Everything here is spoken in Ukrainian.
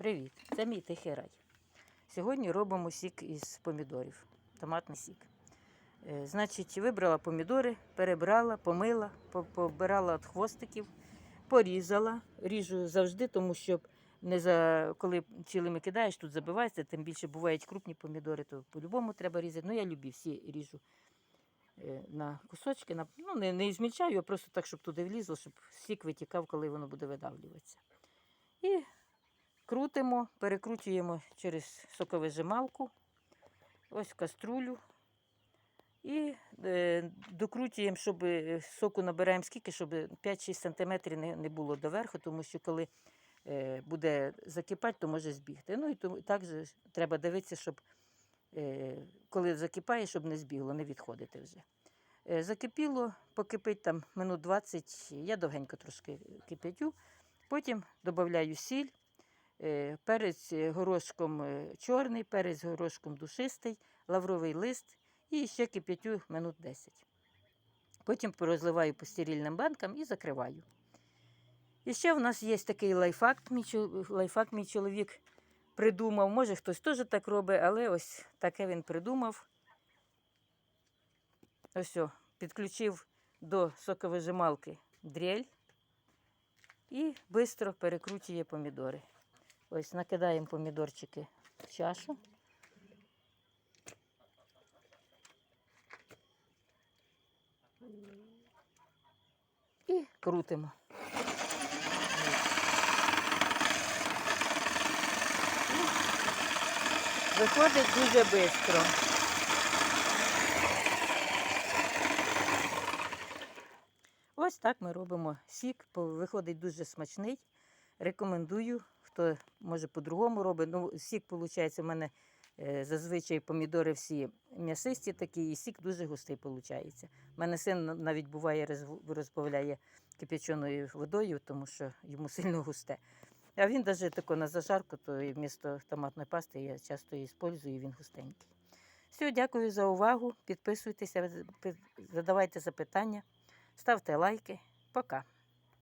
Привіт! Це мій тихий рай. Сьогодні робимо сік із помідорів, томатний сік. Е, Значить, вибрала помідори, перебрала, помила, побирала від хвостиків, порізала. Ріжу завжди, тому що не за, коли цілими кидаєш, тут забивається, тим більше бувають крупні помідори, то по-любому треба різати. Ну, я любі всі ріжу е, на кусочки. На, ну, не, не змільчаю, а просто так, щоб туди влізло, щоб сік витікав, коли воно буде видавлюватися. І крутимо, перекручуємо через соковижималку, ось каструлю. І е, докручуємо, щоб е, соку набираємо скільки, щоб 5-6 см не, було доверху, тому що коли е, буде закипати, то може збігти. Ну і тому так же ж треба дивитися, щоб коли закипає, щоб не збігло, не відходити вже. Закипіло, покипить там минут 20, я довгенько трошки кипятю. Потім додаю сіль, перець е, горошком е, чорний, перець горошком душистий, лавровий лист і ще кип'ятю минут 10. Потім розливаю по стерильним банкам і закриваю. І ще в нас є такий лайфхак, мій, мій чоловік придумав. Може, хтось теж так робить, але ось таке він придумав. Ось, о, підключив до соковижималки дрель і швидко перекручує помідори. Ось накидаємо помідорчики в чашу. І крутимо. Виходить дуже швидко. Ось так ми робимо сік. Виходить дуже смачний. Рекомендую, хто може по-другому робить. Ну, сік, виходить, у мене е, зазвичай помідори всі м'ясисті такі, і сік дуже густий виходить. У мене син навіть буває розбавляє кип'яченою водою, тому що йому сильно густе. А він навіть тако на зажарку, то і вмісто томатної пасти я часто її використовую, він густенький. Все, дякую за увагу. Підписуйтеся, задавайте запитання, ставте лайки. Пока.